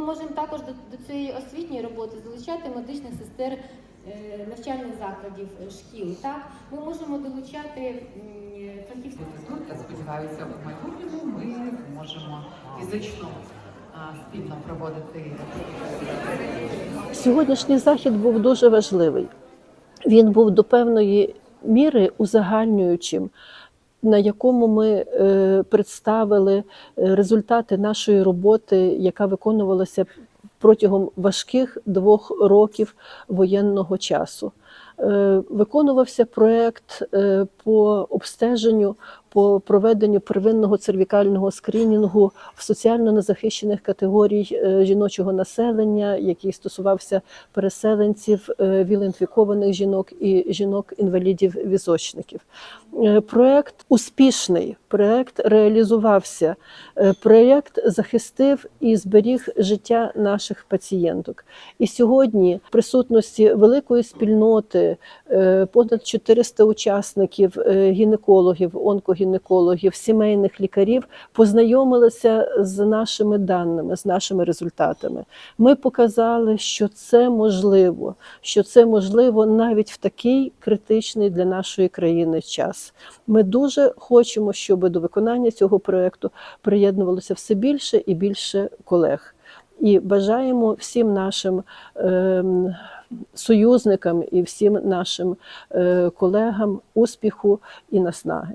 можемо також до, до цієї освітньої роботи залучати медичних сестер е, навчальних закладів, е, шкіл. Так? Ми можемо долучати фахівців. Я сподіваюся, у майбутньому ми зможемо фізично спільно проводити Сьогоднішній захід був дуже важливий. Він був до певної міри узагальнюючим, на якому ми е, представили е, результати нашої роботи, яка виконувалася протягом важких двох років воєнного часу. Е, Виконувався проект е, по обстеженню, по проведенню первинного цервікального скрінінгу в соціально незахищених категорій жіночого населення, який стосувався переселенців, віл-інфікованих жінок і жінок-інвалідів-візочників. Е, Проект успішний, проект реалізувався, е, проект захистив і зберіг життя наших пацієнток. І сьогодні в присутності великої спільноти, е, понад 400 учасників, е, гінекологів, онкогінекологів, сімейних лікарів познайомилися з нашими даними, з нашими результатами. Ми показали, що це можливо, що це можливо навіть в такий критичний для нашої країни час. Ми дуже хочемо, щоб до виконання цього проекту приєднувалося все більше і більше колег. І бажаємо всім нашим е, союзникам і всім нашим е, колегам успіху і наснаги.